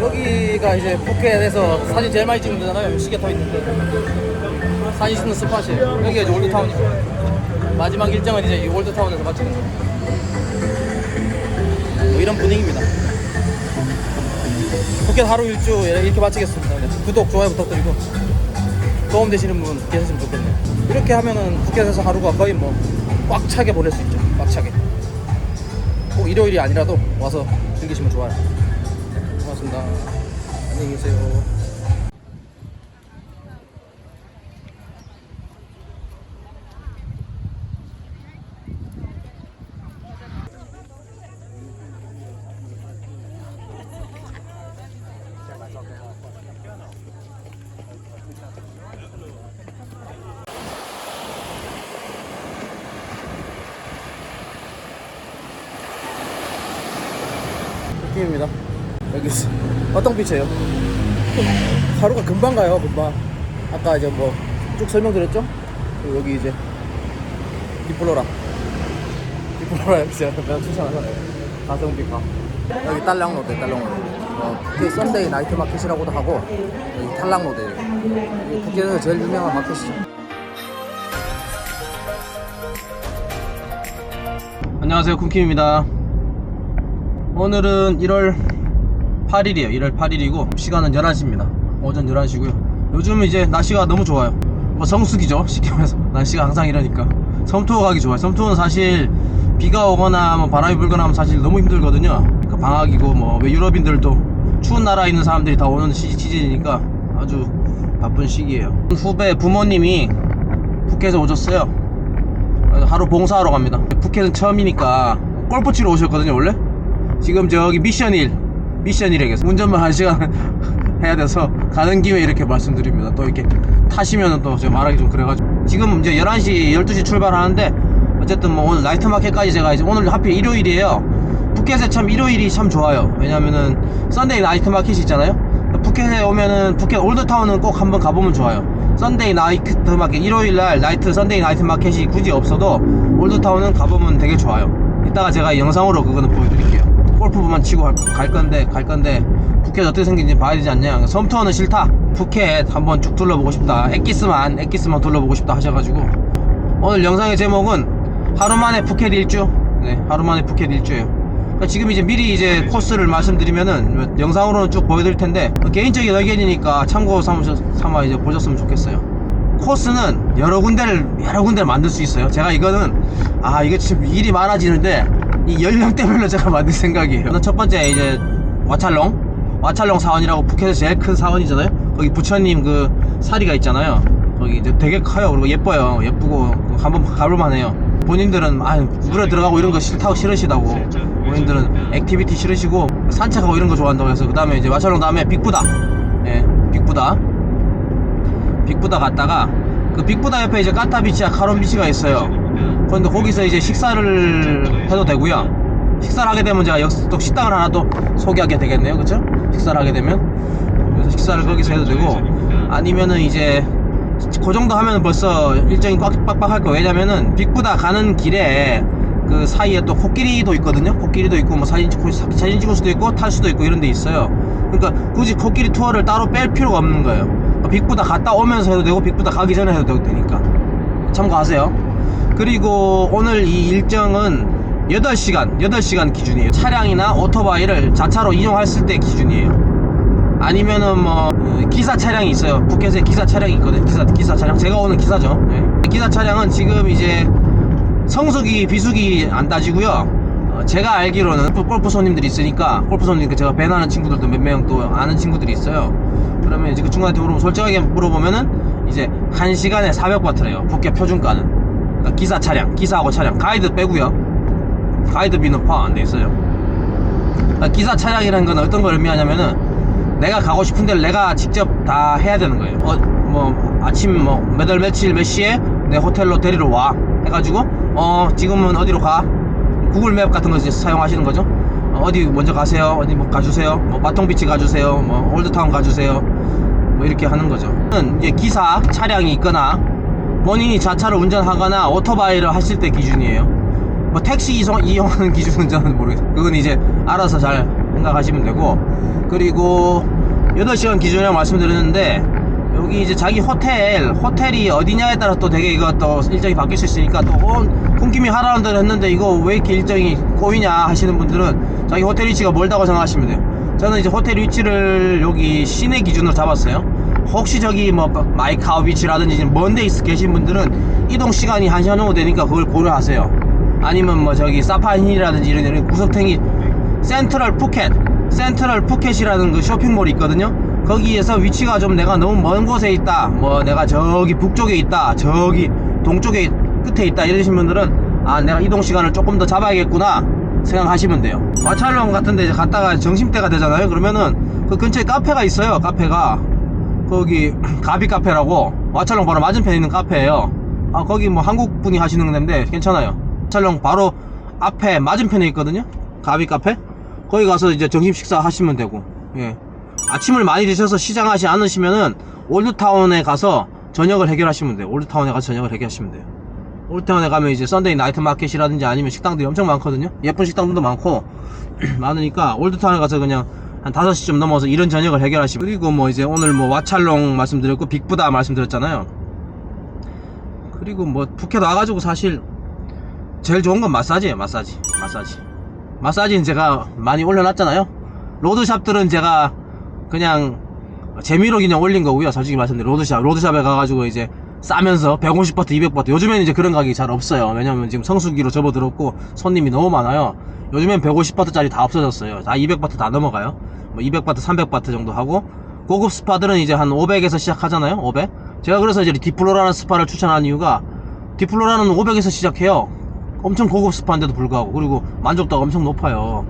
여기가 이제 푸켓에서 사진 제일 많이 찍는 데잖아요. 시계 터 있는데. 사진 찍는 스팟이에요. 여기가 이제 올드타운이죠. 마지막 일정은 이제 이 올드타운에서 마치는 거예요. 뭐 이런 분위기입니다. 푸켓 하루 일주 이렇게 마치겠습니다. 네. 구독, 좋아요 부탁드리고 도움 되시는 분 계셨으면 좋겠네요. 이렇게 하면은 푸켓에서 하루가 거의 뭐 꽉 차게 보낼 수 있죠. 꽉 차게. 꼭 일요일이 아니라도 와서 즐기시면 좋아요. 네, 고맙습니다. 안녕히 계세요. 느낌입니다. 있어. 어떤 빛이에요? 하루가 금방 가요, 금방. 아까 이제 뭐 쭉 설명드렸죠? 여기 이제 디플로라. 디플로라 제가 내가 추천하잖아요. 가성비가. 여기 딸랑로드, 딸랑로드. 어, 그게 썬데이 나이트 마켓이라고도 하고 여기 탈랑로드예요. 여기 북경에서 제일 유명한 마켓이죠. 안녕하세요, 쿤킴입니다. 오늘은 1월 8일이에요. 1월 8일이고 시간은 11시입니다. 오전 11시고요. 요즘 이제 날씨가 너무 좋아요. 뭐 성수기죠. 쉽게 말해서 날씨가 항상 이러니까 섬투어 가기 좋아요. 섬투어는 사실 비가 오거나 뭐 바람이 불거나 하면 사실 너무 힘들거든요. 그러니까 방학이고 뭐 왜 유럽인들도 추운 나라에 있는 사람들이 다 오는 시, 시즌이니까 아주 바쁜 시기예요. 후배 부모님이 푸켓에 오셨어요. 하루 봉사하러 갑니다. 푸켓은 처음이니까 골프 치러 오셨거든요, 원래. 지금 저기 미션 1, 미션 1에게 운전만 한 시간 해야 돼서 가는 김에 이렇게 말씀드립니다. 또 이렇게 타시면은 또 제가 말하기 좀 그래가지고 지금 이제 11시, 12시 출발하는데 어쨌든 뭐 오늘 나이트 마켓까지 제가 이제 오늘 하필 일요일이에요. 푸켓에 참 일요일이 참 좋아요. 왜냐면은 썬데이 나이트 마켓이 있잖아요. 푸켓에 오면은 푸켓 올드타운은 꼭 한번 가보면 좋아요. 썬데이 나이트 마켓 일요일 날 나이트 썬데이 나이트 마켓이 굳이 없어도 올드타운은 가보면 되게 좋아요. 이따가 제가 영상으로 그거는 보여드릴게요. 골프만 치고 갈, 갈 건데 갈 건데 푸켓 어떻게 생긴지 봐야 되지 않냐. 섬투어는 싫다. 푸켓 한번 쭉 둘러보고 싶다. 엑기스만 엑기스만 둘러보고 싶다 하셔가지고 오늘 영상의 제목은 하루 만에 푸켓 일주. 네, 하루 만에 푸켓 일주예요. 그러니까 지금 이제 미리 이제 코스를 말씀드리면은 영상으로는 쭉 보여드릴 텐데 개인적인 의견이니까 참고 삼으셔, 삼아 이제 보셨으면 좋겠어요. 코스는 여러 군데를 여러 군데를 만들 수 있어요. 제가 이거는 아 이게 지금 일이 많아지는데 이 연령대별로 제가 만들 생각이에요. 저는 첫 번째 이제 와찰롱 와찰롱 사원이라고 푸켓에서 제일 큰 사원이잖아요. 거기 부처님 그 사리가 있잖아요. 거기 이제 되게 커요. 그리고 예뻐요. 예쁘고 한번 가볼만 해요. 본인들은 아 물에 들어가고 이런 거 싫다고 싫으시다고 본인들은 액티비티 싫으시고 산책하고 이런 거 좋아한다고 해서 그 다음에 이제 와찰롱 다음에 빅부다 예 빅부다 빅부다 갔다가 그 빅부다 옆에 이제 까타비치와 카론비치가 있어요. 그런데 거기서 이제 식사를 해도 되고요. 식사를 하게 되면 제가 여기서 또 식당을 하나 또 소개하게 되겠네요. 그쵸? 식사를 하게 되면. 그래서 식사를 거기서 해도 되고 아니면은 이제 그 정도 하면 벌써 일정이 꽉 빡빡할 거예요. 왜냐면은 빅부다 가는 길에 그 사이에 또 코끼리도 있거든요. 코끼리도 있고 뭐 사진 찍고 사진 찍을 수도 있고 탈 수도 있고 이런 데 있어요. 그러니까 굳이 코끼리 투어를 따로 뺄 필요가 없는 거예요. 그러니까 빅보다 갔다 오면서 해도 되고 빅보다 가기 전에 해도 되니까 참고하세요. 그리고 오늘 이 일정은 8시간, 8시간 기준이에요. 차량이나 오토바이를 자차로 이용했을 때 기준이에요. 아니면은 뭐 어, 기사 차량이 있어요. 푸켓에 기사 차량이 있거든요. 기사 기사 차량. 제가 오는 기사죠. 네. 기사 차량은 지금 이제 성수기 비수기 안 따지고요. 어, 제가 알기로는 골프- 손님들이 있으니까 골프 손님 그 제가 배나는 친구들도 몇 명 또 아는 친구들이 있어요. 그러면 이제 그 친구한테 물어보면 솔직하게 물어보면은 이제 한 시간에 400바트래요. 푸켓 표준가는 기사 차량, 기사하고 차량 가이드 빼고요. 가이드비는 포함 안 돼 있어요. 그러니까 기사 차량이라는 건 어떤 걸 의미하냐면은 내가 가고 싶은 데를 내가 직접 다 해야 되는 거예요. 어, 뭐 아침 뭐 몇 월 며칠 몇 시에 내 호텔로 데리러 와 해가지고 어 지금은 어디로 가? 구글 맵 같은 거 사용하시는 거죠. 어, 어디 먼저 가세요. 어디 뭐 가주세요. 뭐 바통비치 가주세요. 뭐 올드타운 가주세요. 뭐 이렇게 하는 거죠. 이제 기사 차량이 있거나 본인이 자차를 운전하거나 오토바이를 하실 때 기준이에요. 뭐 택시 이용, 이용 하는 기준은 저는 모르겠어요. 그건 이제 알아서 잘 생각하시면 되고 그리고 8시간 기준이라고 말씀드렸는데 여기 이제 자기 호텔 호텔이 어디냐에 따라 또 되게 이거 또 일정이 바뀔 수 있으니까 또 어, 콩김이 하라는 대로 했는데 이거 왜 이렇게 일정이 꼬이냐 하시는 분들은 자기 호텔 위치가 멀다고 생각하시면 돼요 저는 이제 호텔 위치를 여기 시내 기준으로 잡았어요 혹시 저기 뭐 마이카우 비치라든지 먼데 계신 분들은 이동 시간이 1시간 정도 되니까 그걸 고려하세요. 아니면 뭐 저기 사파힐이라든지 이런 이런 구석탱이 센트럴 푸켓 센트럴 푸켓이라는 그 쇼핑몰이 있거든요. 거기에서 위치가 좀 내가 너무 먼 곳에 있다 뭐 내가 저기 북쪽에 있다 저기 동쪽에 끝에 있다 이러신 분들은 아 내가 이동 시간을 조금 더 잡아야겠구나 생각하시면 돼요. 마찰롱 같은데 갔다가 점심때가 되잖아요. 그러면은 그 근처에 카페가 있어요 카페가 거기 가비 카페라고 마찰롱 바로 맞은편에 있는 카페예요. 아 거기 뭐 한국 분이 하시는 데인데 괜찮아요. 마찰롱 바로 앞에 맞은편에 있거든요. 가비 카페. 거기 가서 이제 점심 식사 하시면 되고 예. 아침을 많이 드셔서 시장하지 않으시면은 올드타운에 가서 저녁을 해결하시면 돼요. 올드타운에 가서 저녁을 해결하시면 돼요. 올드타운에 가면 이제 썬데이 나이트 마켓이라든지 아니면 식당들이 엄청 많거든요. 예쁜 식당들도 많고 많으니까 올드타운에 가서 그냥 한 5시쯤 넘어서 이런 저녁을 해결하시면 그리고 뭐 이제 오늘 뭐 와찰롱 말씀드렸고 빅부다 말씀드렸잖아요. 그리고 뭐 푸켓 와가지고 사실 제일 좋은 건 마사지예요 마사지. 마사지. 마사지는 제가 많이 올려놨잖아요. 로드샵들은 제가 그냥 재미로 그냥 올린 거고요 솔직히 말씀드리면. 로드샵 로드샵에 가가지고 이제 싸면서 150바트 200바트. 요즘에는 이제 그런 가격이 잘 없어요. 왜냐면 지금 성수기로 접어들었고 손님이 너무 많아요. 요즘엔 150바트짜리 다 없어졌어요. 다 200바트 다 넘어가요. 뭐 200바트 300바트 정도 하고 고급 스파들은 이제 한 500에서 시작하잖아요. 500 제가 그래서 이제 디플로라는 스파를 추천한 이유가 디플로라는 500에서 시작해요. 엄청 고급 스파인데도 불구하고. 그리고 만족도가 엄청 높아요.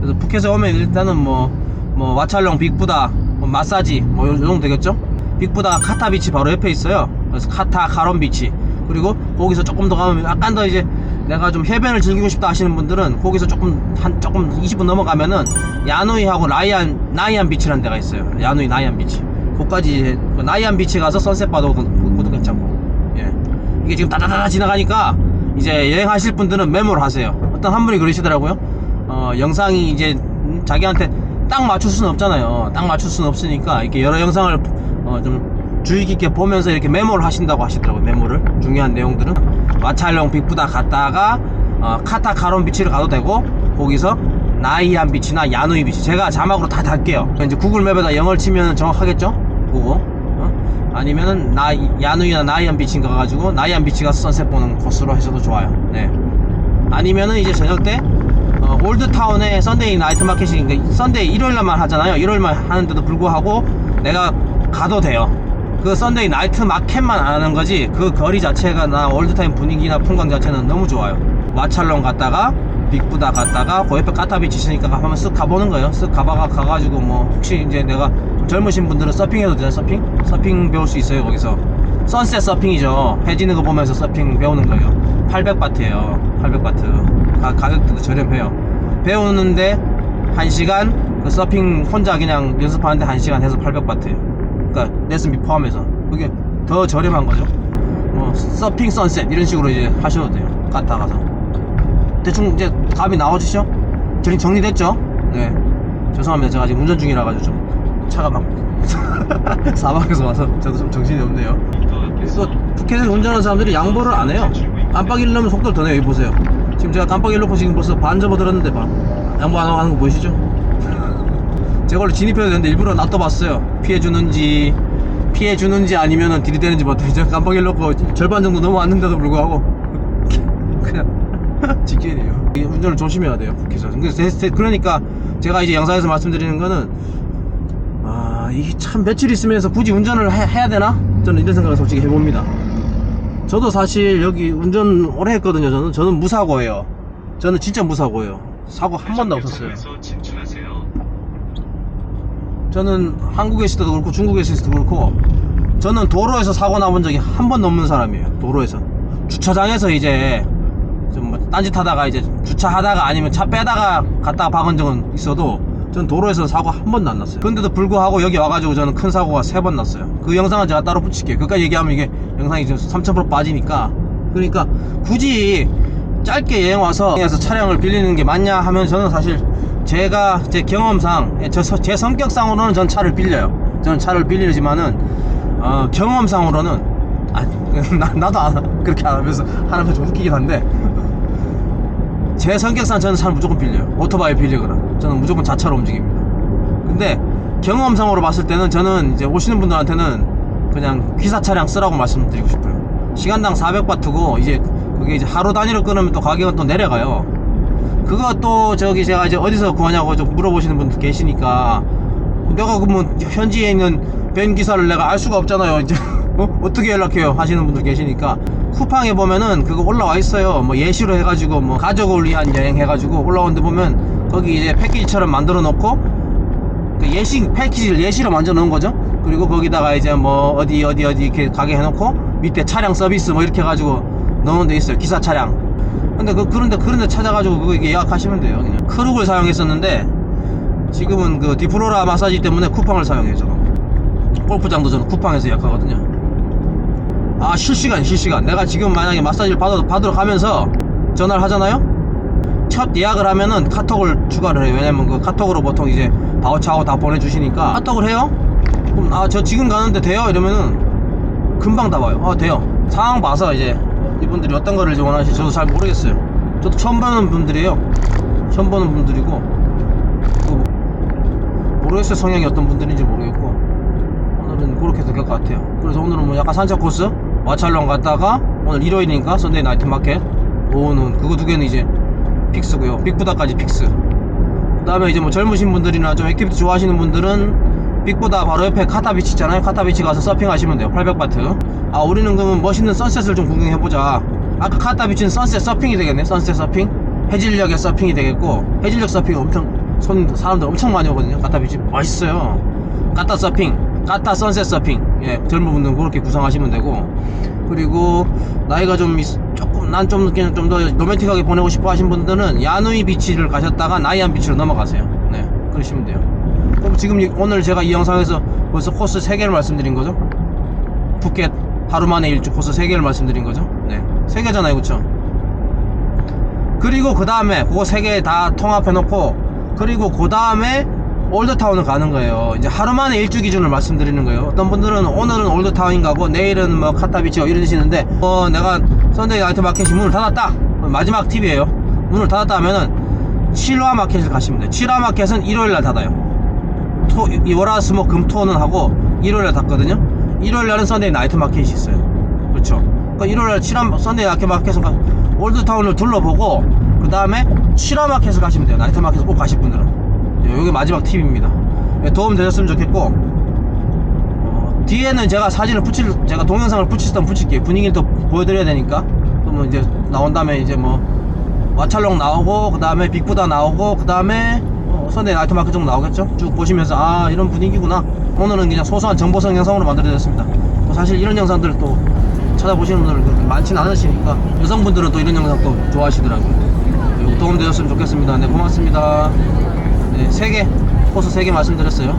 그래서 푸켓에 오면 일단은 뭐, 뭐 와찰롱 빅부다 뭐 마사지 뭐 요 정도 되겠죠? 빅부다 카타 비치 바로 옆에 있어요 그래서 카타 카론 비치. 그리고 거기서 조금 더 가면 약간 더 이제 내가 좀 해변을 즐기고 싶다 하시는 분들은 거기서 조금 한 조금 20분 넘어가면은 야누이하고 라이안 나이안 비치라는 데가 있어요. 야누이 나이안 비치. 거기까지 그 나이안 비치 가서 선셋 봐도 그- 그것도 괜찮고. 예. 이게 지금 다다다다 지나가니까 이제 여행하실 분들은 메모를 하세요. 어떤 한 분이 그러시더라고요. 어 영상이 이제 음, 자기한테 딱 맞출 수는 없잖아요. 딱 맞출 수는 없으니까 이렇게 여러 영상을 어, 좀 주의 깊게 보면서 이렇게 메모를 하신다고 하시더라고요 메모를. 중요한 내용들은. 마찰령 빅부다 갔다가 어, 카타카론 비치를 가도 되고 거기서 나이안 비치나 야누이 비치. 제가 자막으로 다 달게요. 이제 구글 맵에다 영어를 치면 정확하겠죠? 그거 어? 아니면은 나 야누이나 나이안 비치 가가지고 나이안 비치 가서 선셋 보는 코스로 하셔도 좋아요. 네. 아니면은 이제 저녁 때 어, 올드타운에 썬데이 나이트 마켓이 그러니까 썬데이 일요일날만 하잖아요. 일요일만 하는데도 불구하고 내가 가도 돼요 그 썬데이 나이트 마켓만 안 하는 거지 그 거리 자체가 나 올드타임 분위기나 풍광 자체는 너무 좋아요. 마찰롱 갔다가 빅부다 갔다가 그 옆에 까타비치 있으니까 한번 쓱 가보는 거예요. 쓱 가봐가 가가지고 뭐 혹시 이제 내가 좀 젊으신 분들은 서핑해도 되나 서핑? 서핑 배울 수 있어요 거기서. 선셋 서핑이죠. 해 지는 거 보면서 서핑 배우는 거예요. 800바트예요. 800바트. 가, 가격도 저렴해요. 배우는데 1시간 그 서핑 혼자 그냥 연습하는데 1시간 해서 800바트예요 그러니까 레슨비 포함해서. 그게 더 저렴한 거죠. 뭐 서핑 선셋 이런 식으로 이제 하셔도 돼요. 갔다 가서. 대충 이제 답이 나와주시죠? 정리, 정리됐죠? 네. 죄송합니다. 제가 지금 운전 중이라 가지고 좀 차가 막 사방에서 와서 저도 좀 정신이 없네요. 또 푸켓에서 운전하는 사람들이 양보를 안 해요. 깜빡이를 넣으면 속도를 더 내요. 여기 보세요. 지금 제가 깜빡이를 넣고 지금 벌써 반 접어들었는데 봐. 양보 안 하고 하는 거 보이시죠? 원래 진입해야 되는데 일부러 놔둬봤어요. 피해주는지 피해주는지 아니면은 들이대는지 봤더니 제가 깜빡이를 넣고 절반 정도 넘어왔는데도 불구하고 그냥 직진이에요. 이 운전을 조심해야 돼요 그래서. 그러니까 제가 이제 영상에서 말씀드리는 거는 아 이게 참 며칠 있으면서 굳이 운전을 해, 해야 되나? 저는 이런 생각을 솔직히 해봅니다. 저도 사실 여기 운전 오래 했거든요 저는. 저는 무사고예요. 저는 진짜 무사고예요. 사고 한 번도 없었어요 저는 한국에 있을 때도 그렇고 중국에 있을 때도 그렇고 저는 도로에서 사고 나본 적이 한 번도 없는 사람이에요 도로에서. 주차장에서 이제 좀뭐 딴짓하다가 이제 주차하다가 아니면 차 빼다가 갔다가 박은 적은 있어도 전 도로에서 사고 한 번도 안 났어요. 근데도 불구하고 여기 와가지고 저는 큰 사고가 세 번 났어요. 그 영상은 제가 따로 붙일게요. 그까지 얘기하면 이게 영상이 지금 3000% 빠지니까. 그러니까 굳이 짧게 여행 와서 여행에서 차량을 빌리는 게 맞냐 하면 저는 사실 제가 제 경험상 예, 저, 서- 제 성격상으로는 전 차를 빌려요. 저는 차를 빌리지만은 어, 경험상으로는 아, 나, 나도 안, 그렇게 안 하면서 거좀 웃기긴 한데 제 성격상 저는 차를 무조건 빌려요. 오토바이 빌리거나. 저는 무조건 자차로 움직입니다. 근데 경험상으로 봤을 때는 저는 이제 오시는 분들한테는 그냥 기사 차량 쓰라고 말씀드리고 싶어요. 시간당 400바트고 이제 그게 이제 하루 단위로 끊으면 또 가격은 또 내려가요 또 저기 제가 이제 어디서 구하냐고 좀 물어보시는 분들 계시니까 내가 그러면 현지에 있는 벤 기사를 내가 알 수가 없잖아요. 이제 어? 어떻게 연락해요? 하시는 분들 계시니까 쿠팡에 보면은 그거 올라와 있어요. 뭐 예시로 해가지고 뭐 가족을 위한 여행 해가지고 올라오는데 보면 거기 이제 패키지처럼 만들어 놓고 그 예시 패키지를 예시로 만들어 놓은 거죠. 그리고 거기다가 이제 뭐 어디 어디 어디 이렇게 가게 해놓고 밑에 차량 서비스 뭐 이렇게 해가지고 넣은 데 있어요. 기사 차량 근데 그 그런데 그런데 찾아가지고 그거 이게 예약하시면 돼요 그냥. 크룩을 사용했었는데 지금은 그 디플로라 마사지 때문에 쿠팡을 사용해요 골프장도 저는 쿠팡에서 예약하거든요. 아 실시간 실시간. 내가 지금 만약에 마사지를 받아, 받으러 가면서 전화를 하잖아요? 첫 예약을 하면은 카톡을 추가를 해요. 왜냐면 그 카톡으로 보통 이제 바우차하고 다 보내주시니까. 카톡을 해요? 그럼 아 저 지금 가는데 돼요? 이러면은 금방 다 와요. 아 돼요. 상황 봐서 이제 이분들이 어떤 거를 이제 원하실지 저도 잘 모르겠어요. 저도 처음 보는 분들이에요. 처음 보는 분들이고 그 모르겠어요 성향이 어떤 분들인지 모르겠고. 오늘은 그렇게 될 것 같아요. 그래서 오늘은 뭐 약간 산책 코스 와찰롱 갔다가 오늘 일요일이니까 선데이 나이트 마켓 오후는 그거 두 개는 이제 픽스고요. 빅부다까지 픽스. 그 다음에 이제 뭐 젊으신 분들이나 좀 액티비티 좋아하시는 분들은 빅보다 바로 옆에 카타비치 있잖아요. 카타비치 가서 서핑하시면 돼요. 800바트. 아 우리는 그러면 멋있는 선셋을 좀 구경해보자. 아까 카타비치는 선셋 서핑이 되겠네. 선셋 서핑. 해질녘의 서핑이 되겠고 해질녘 서핑 엄청 손 사람들 엄청 많이 오거든요. 카타비치. 맛있어요. 까따 서핑. 까따 선셋 서핑. 예 젊은 분들은 그렇게 구성하시면 되고. 그리고 나이가 좀 있- 조금 난좀 그냥 좀더 로맨틱하게 보내고 싶어 하신 분들은 야누이 비치를 가셨다가 나이안 비치로 넘어가세요. 네 그러시면 돼요 그럼 지금 이- 오늘 제가 이 영상에서 벌써 코스 3개를 말씀드린 거죠? 푸켓 하루 만에 일주 코스 3개를 말씀드린 거죠? 네. 3개잖아요 그쵸? 그리고 그 다음에 그거 3개 다 통합해 놓고 그리고 그 다음에 올드타운을 가는 거예요. 이제 하루 만에 일주 기준을 말씀드리는 거예요. 어떤 분들은 오늘은 올드타운 가고 내일은 뭐 카타비치 이러시는데 어 내가 선데이 나이트 마켓이 문을 닫았다. 마지막 팁이에요. 문을 닫았다 하면은 7화 마켓을 가시면 돼요. 7화 마켓은 일요일날 닫아요 토, 이 월화수목 금토는 하고 일요일날 닫거든요. 일요일날은 선데이 나이트 마켓이 있어요. 그렇죠? 그러니까 일요일날 7화 선데이 나이트 마켓은 가, 올드타운을 둘러보고 그 다음에 7화 마켓을 가시면 돼요. 나이트 마켓을 꼭 가실 분들은. 예, 이게 마지막 팁입니다. 예, 도움 되셨으면 좋겠고 어, 뒤에는 제가 사진을 붙일 제가 동영상을 수도 붙일게요. 분위기를 또 보여드려야 되니까. 그러면 이제 나온 다음에 이제 뭐 와찰롱 나오고 그 다음에 빅부다 나오고 그 다음에 어, 나이트 마켓 정도 나오겠죠? 쭉 보시면서 아 이런 분위기구나. 오늘은 그냥 소소한 정보성 영상으로 만들어졌습니다. 뭐 사실 이런 영상들 또 찾아보시는 분들 그렇게 많지는 않으시니까 여성분들은 또 이런 영상 또 좋아하시더라고요. 네, 도움 되셨으면 좋겠습니다. 네 고맙습니다. 네, 3개 코스 3개 말씀드렸어요